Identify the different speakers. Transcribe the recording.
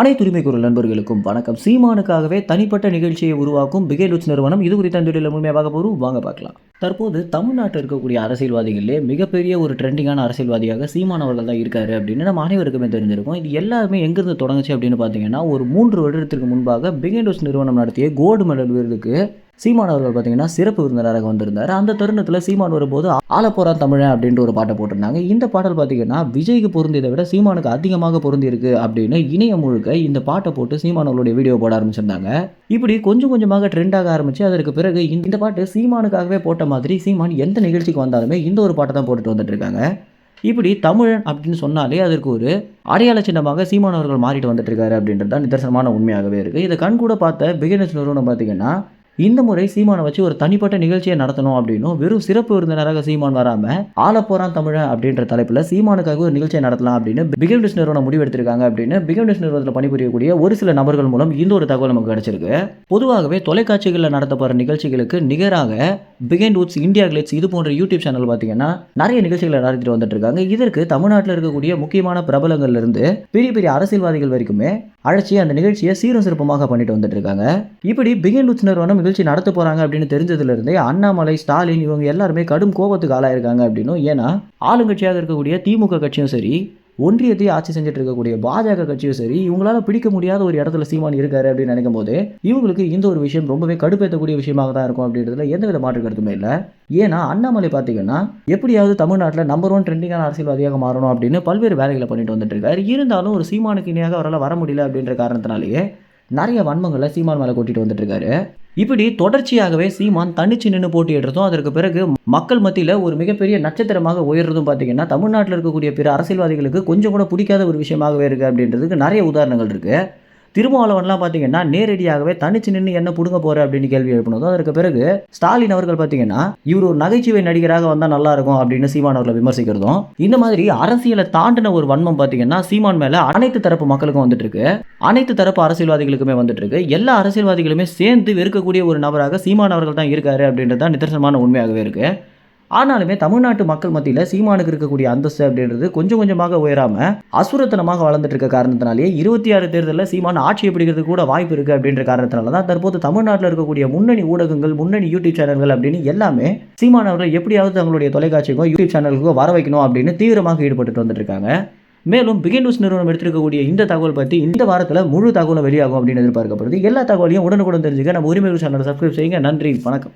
Speaker 1: அனைத்து உரிமை குரல் நண்பர்களுக்கும் வணக்கம். சீமானுக்காகவே தனிப்பட்ட நிகழ்ச்சியை உருவாக்கும் பிகேலுட்ஸ் நிறுவனம் இது குறித்த அந்த வீடியோவில் முழுமையாக போகிறோம் வாங்க பார்க்கலாம். தற்போது தமிழ்நாட்டில் இருக்கக்கூடிய அரசியல்வாதிகளிலே மிகப்பெரிய ஒரு ட்ரெண்டிங்கான அரசியல்வாதியாக சீமான் அவர்கள் தான் இருக்காரு அப்படின்னு நம்ம அனைவருக்குமே தெரிஞ்சிருக்கும். இது எல்லாருமே எங்கிருந்து தொடங்குச்சு அப்படின்னு பார்த்தீங்கன்னா ஒரு மூன்று வருடத்திற்கு முன்பாக பிகேலுட்ஸ் நிறுவனம் நடத்திய கோல்டு மெடல் விருதுக்கு சீமான் அவர்கள் பார்த்தீங்கன்னா சிறப்பு விருந்தினராக வந்திருந்தார். அந்த தருணத்தில் சீமான் வரும்போது ஆலப்போறான் தமிழன் அப்படின்ற ஒரு பாட்டை போட்டிருந்தாங்க. இந்த பாடல் பார்த்தீங்கன்னா விஜய்க்கு பொருந்தியதை விட சீமானுக்கு அதிகமாக பொருந்தியிருக்கு அப்படின்னு இணையம் முழுக்க இந்த பாட்டை போட்டு சீமான் அவர்களுடைய வீடியோ போட ஆரம்பிச்சிருந்தாங்க. இப்படி கொஞ்சம் கொஞ்சமாக ட்ரெண்டாக ஆரம்பிச்சு அதற்கு பிறகு இந்த பாட்டு சீமானுக்காகவே போட்ட மாதிரி சீமான் எந்த நிகழ்ச்சிக்கு வந்தாலுமே இந்த ஒரு பாட்டை தான் போட்டுட்டு வந்துட்டு இருக்காங்க. இப்படி தமிழன் அப்படின்னு சொன்னாலே அதற்கு ஒரு அடையாள சின்னமாக சீமான் அவர்கள் மாறிட்டு வந்துட்டு இருக்காரு அப்படின்றது தான் நிதர்சனமான உண்மையாகவே இருக்குது இதை கண் கூட பார்த்த பிகினர்ஸ் நிறுவனம் பார்த்தீங்கன்னா இந்த முறை சீமானை வச்சு ஒரு தனிப்பட்ட நிகழ்ச்சியை நடத்தணும் அப்படின்னும் வெறும் சிறப்பு விருந்தினராக சீமான் வராமல் ஆலப்போறான் தமிழன் அப்படின்ற தலைப்பில் சீமானுக்காக ஒரு நிகழ்ச்சியை நடத்தலாம் அப்படின்னு பிகம்டிஸ் நிறுவனம் முடிவெடுத்திருக்காங்க அப்படின்னு பிகம்டிஸ் நிறுவனத்தில் பணிபுரியக்கூடிய ஒரு சில நபர்கள் மூலம் இந்த ஒரு தகவல் நமக்கு கிடைச்சிருக்கு. பொதுவாகவே தொலைக்காட்சிகளில் நடத்தப்படுற நிகழ்ச்சிகளுக்கு நிகராக பிகைண்ட் உட்ஸ் இந்தியா கிளிட்ஸ் இது போன்ற யூடியூப் சேனல் பார்த்தீங்கன்னா நிறைய நிகழ்ச்சிகளை நடத்திட்டு வந்துட்டு இருக்காங்க இதற்கு தமிழ்நாட்டில் இருக்கக்கூடிய முக்கியமான பிரபலங்கள்ல இருந்து பெரிய பெரிய அரசியல்வாதிகள் வரைக்குமே அழைச்சி அந்த நிகழ்ச்சியை சீரும் சிறப்புமாக பண்ணிட்டு வந்துட்டு இருக்காங்க இப்படி பிகைண்ட் உட்ஸ் நிறுவனம் நிகழ்ச்சி நடத்த போறாங்க அப்படின்னு தெரிஞ்சதுல இருந்தே அண்ணாமலை ஸ்டாலின் இவங்க எல்லாருமே கடும் கோபத்துக்கு ஆளாயிருக்காங்க அப்படின்னும் ஏன்னா ஆளுங்கட்சியாக இருக்கக்கூடிய திமுக கட்சியும் சரி ஒன்றியத்தையும் ஆட்சி செஞ்சுட்டு இருக்கக்கூடிய பாஜக கட்சியும் சரி இவங்களால பிடிக்க முடியாத ஒரு இடத்துல சீமான் இருக்காரு அப்படின்னு நினைக்கும் போது இவங்களுக்கு இந்த ஒரு விஷயம் ரொம்பவே கடுப்பேற்றக்கூடிய விஷயமாக தான் இருக்கும் அப்படின்றதுல எந்தவித மாற்று கருத்துமே இல்லை. ஏன்னா அண்ணாமலை பார்த்தீங்கன்னா எப்படியாவது தமிழ்நாட்டில் நம்பர் ஒன் ட்ரெண்டிங்கான அரசியல்வாதியாக மாறணும் அப்படின்னு பல்வேறு வேலைகளை பண்ணிட்டு வந்துட்டு இருக்காரு. இருந்தாலும் ஒரு சீமானுக்கு இணையாக அவரால் வர முடியல அப்படின்ற காரணத்தினாலேயே நிறைய வன்மங்களை சீமான் மேலே கொட்டிட்டு வந்துட்டுருக்காரு. இப்படி தொடர்ச்சியாகவே சீமான் தனிச்சு நின்று போட்டியிடுறதும் அதற்கு பிறகு மக்கள் மத்தியில் ஒரு மிகப்பெரிய நட்சத்திரமாக உயர்றதும் பார்த்தீங்கன்னா தமிழ்நாட்டில் இருக்கக்கூடிய பிற அரசியல்வாதிகளுக்கு கொஞ்சம் கூட பிடிக்காத ஒரு விஷயமாகவே இருக்குது அப்படின்றதுக்கு நிறைய உதாரணங்கள் இருக்குது திருமாவளவன்லாம் பார்த்தீங்கன்னா நேரடியாகவே தனிச்சு நின்று என்ன பிடுங்க போற? அப்படின்னு கேள்வி எழுப்பினதும் அதற்கு பிறகு ஸ்டாலின் அவர்கள் பார்த்தீங்கன்னா இவர் ஒரு நகைச்சுவை நடிகராக வந்தால் நல்லா இருக்கும் அப்படின்னு சீமான் அவர்களை விமர்சிக்கிறதும் இந்த மாதிரி அரசியலை தாண்டின ஒரு வன்மம் பார்த்தீங்கன்னா சீமான் மேல அனைத்து தரப்பு மக்களுக்கும் வந்துட்டு இருக்கு அனைத்து தரப்பு அரசியல்வாதிகளுக்குமே வந்துட்டு இருக்கு எல்லா அரசியல்வாதிகளுமே சேர்ந்து வெறுக்கக்கூடிய ஒரு நபராக சீமான் அவர்கள் தான் இருக்காரு அப்படின்றது தான் நிதர்சனமான உண்மையாகவே இருக்கு. ஆனாலுமே தமிழ்நாட்டு மக்கள் மத்தியில் சீமானுக்கு இருக்கக்கூடிய அந்தஸ்து அப்படின்றது கொஞ்சம் கொஞ்சமாக உயராமல் அசுரத்தனமாக வளர்ந்துட்டு இருக்க காரணத்தினாலேயே இருபத்தி ஆறு தேர்தலில் சீமான் ஆட்சியை பிடிக்கிறதுக்கு கூட வாய்ப்பு இருக்குது அப்படின்ற காரணத்தினால தான் தற்போது தமிழ்நாட்டில் இருக்கக்கூடிய முன்னணி ஊடகங்கள் முன்னணி யூடியூப் சேனல்கள் அப்படின்னு எல்லாமே சீமான் அவர்கள் எப்படியாவது தங்களுடைய தொலைக்காட்சிக்கோ யூடியூப் சேனலுக்கும் வர வைக்கணும் அப்படின்னு தீவிரமாக ஈடுபட்டு வந்துட்டு இருக்காங்க. மேலும் பிகின் நியூஸ் நிறுவனம் எடுத்திருக்கக்கூடிய இந்த தகவல் பற்றி இந்த வாரத்தில் முழு தகவலும் வெளியாகும் அப்படின்னு எதிர்பார்க்கப்படுது. எல்லா தகவலையும் உடனுக்குடன் தெரிஞ்சுக்க நம்ம உரிமை சேனலை சப்ஸ்கிரைப் செய்யுங்க. நன்றி. வணக்கம்.